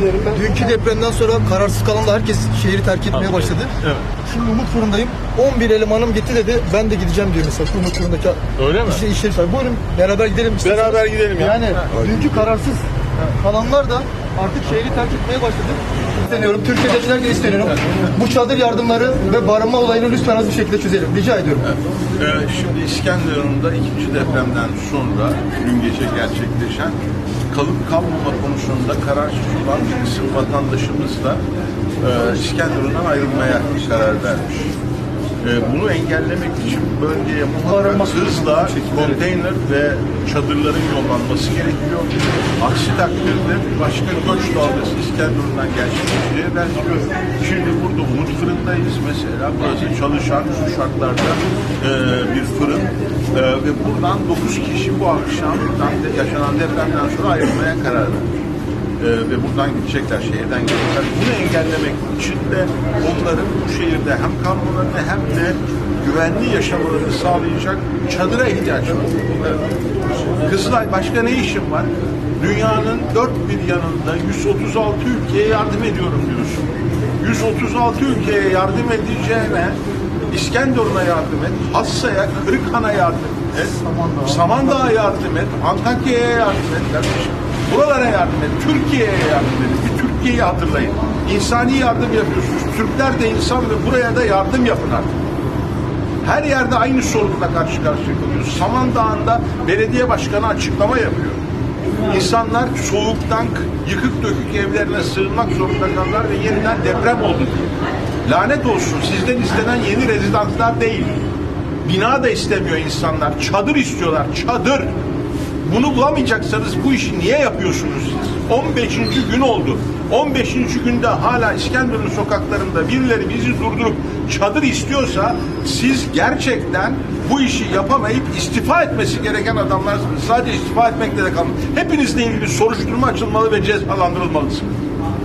dilerim ben. Dünkü depremden sonra kararsız kalan da herkes şehri terk etmeye başladı. Evet. Şimdi Umut Fırındayım. 11 elemanım gitti dedi. Ben de gideceğim diyor mesela Umut Fırındaki Öyle mi? İşte iş yeri sahibi. Buyurun beraber gidelim. Beraber gidelim ya. Yani dünkü kararsız kalanlar da artık şehri terk etmeye başladı. İsteniyorum. Türkiye'dekiler de isteniyorum. Bu çadır yardımları ve barınma olayını lütfen az bir şekilde çözelim. Rica ediyorum. Ee, şimdi İskenderun'da ikinci depremden sonra dün gece gerçekleşen kalıp kalmama konusunda kararsız olan bir kısım vatandaşımız da e, İskenderun'dan ayrılmaya karar vermiş. E, bunu engellemek için bölgeye muhakkak hızla konteyner ve çadırların yollanması gerekiyor. Aksi takdirde başka göç dalgası İskenderun'dan gerçekleşeceğe benziyor. Şimdi burada Umut Fırın'dayız mesela. Burası çalışan şu şartlarda e, bir fırın. E, ve buradan 9 kişi bu akşamdan de yaşanan depremden sonra ayrılmaya karar verdi. Ee, ve buradan gidecekler, şehirden gidecekler. Bunu engellemek için de onların bu şehirde hem kalmalarını hem de güvenli yaşamalarını sağlayacak çadıra ihtiyaç var. Kızılay başka ne işim var? Dünyanın dört bir yanında 136 ülkeye yardım ediyorum diyorsun. 136 ülkeye yardım edeceğine İskenderun'a yardım et, Hassa'ya, Kırıkhan'a yardım et, Samandağ'a yardım et, Antakya'ya yardım et kardeşim. Buralara yardım et, Türkiye'ye yardım edin. Bir Türkiye'yi hatırlayın. İnsani yardım yapıyorsunuz. Türkler de insan ve buraya da yardım yapın artık. Her yerde aynı sorunla karşı karşıya kalıyoruz. Samandağ'ında belediye başkanı açıklama yapıyor. İnsanlar soğuktan yıkık dökük evlerine sığınmak zorunda kaldılar ve yeniden deprem oldu diye. Lanet olsun sizden istenen yeni rezidanslar değil. Bina da istemiyor insanlar. Çadır istiyorlar. Çadır. Bunu bulamayacaksanız bu işi niye yapıyorsunuz siz? 15. gün oldu. 15. günde hala İskenderun sokaklarında birileri bizi durdurup çadır istiyorsa siz gerçekten bu işi yapamayıp istifa etmesi gereken adamlarsınız. Sadece istifa etmekle de kalın. Hepinizle ilgili soruşturma açılmalı ve cezalandırılmalısınız.